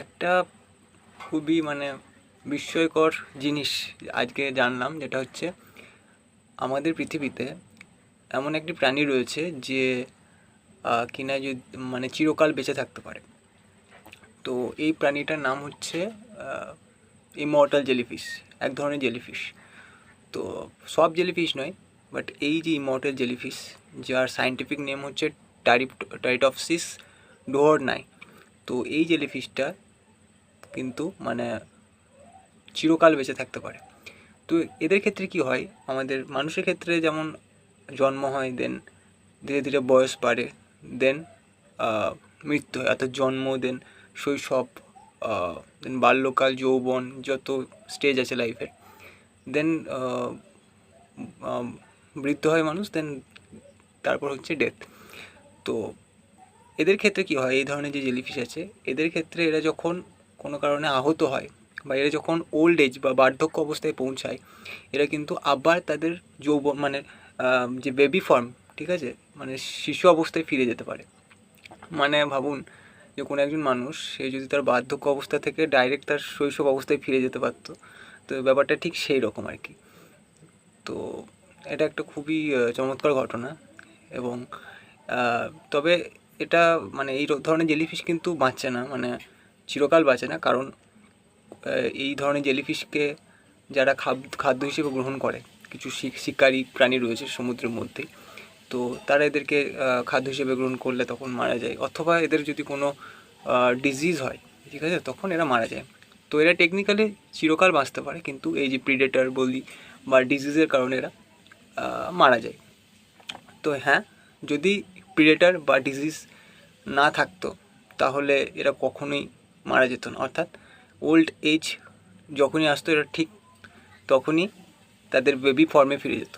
একটা খুবই মানে বিস্ময়কর জিনিস আজকে জানলাম, যেটা হচ্ছে আমাদের পৃথিবীতে এমন একটি প্রাণী রয়েছে যে কিনা যদি মানে চিরকাল বেঁচে থাকতে পারে। তো এই প্রাণীটার নাম হচ্ছে ইমর্টাল জেলিফিশ, এক ধরনের জেলিফিশ। তো সব জেলিফিশ নয়, বাট এই যে ইমর্টাল জেলিফিশ, যার সায়েন্টিফিক নেম হচ্ছে টারিপ টাইটপসিস ডোহরনাই, তো এই জেলিফিশটা কিন্তু মানে চিরকাল বেঁচে থাকতে পারে। তো এদের ক্ষেত্রে কি হয়? আমাদের মানুষের ক্ষেত্রে যেমন জন্ম হয় দেন ধীরে ধীরে বয়স বাড়ে দেন মৃত্যু হয়, অর্থাৎ জন্ম দেন শৈশব দেন বাল্যকাল, যৌবন যত স্টেজ আছে লাইফের দেন বৃদ্ধ হয় মানুষ দেন তারপর হচ্ছে ডেথ তো এদের ক্ষেত্রে কি হয়? এই ধরনের যে জেলিফিশ আছে, এদের ক্ষেত্রে এরা যখন কোনো কারণে আহত হয় বা এরা যখন ওল্ড এজ বা বার্ধক্য অবস্থায় পৌঁছায়, এরা কিন্তু আবার তাদের যৌব মানে যে বেবি ফর্ম ঠিক আছে? মানে শিশু অবস্থায় ফিরে যেতে পারে। মানে ভাবুন যে কোনো একজন মানুষ, সে যদি তার বার্ধক্য অবস্থা থেকে ডাইরেক্ট তার শৈশব অবস্থায় ফিরে যেতে পারতো, তো ব্যাপারটা ঠিক সেই রকম আর কি। তো এটা একটা খুবই চমৎকার ঘটনা এবং তবে এটা মানে এই ধরনের জেলিফিশ কিন্তু বাঁচে না। মানে চিরকাল বাঁচে না। কারণ এই ধরনের জেলিফিশকে যারা খাদ- খাদ্য হিসেবে গ্রহণ করে, কিছু শিক- শিকারী প্রাণী রয়েছে সমুদ্রের মধ্যেই তো তারা এদেরকে খাদ্য হিসেবে গ্রহণ করলে তখন মারা যায়। অথবা এদের যদি কোনো ডিজিজ হয়, ঠিক আছে, তখন এরা মারা যায়। তো এরা টেকনিক্যালি চিরকাল বাঁচতে পারে, কিন্তু এই যে প্রিডেটার বলি বা ডিজিজের কারণে এরা মারা যায়। তো হ্যাঁ যদি প্রিডেটার বা ডিজিজ না থাকতো, তাহলে এরা কখনোই মারা যেত না। অর্থাৎ ওল্ড এজ যখনই আসতো, এটা ঠিক তখনই তাদের বেবি ফর্মে ফিরে যেত।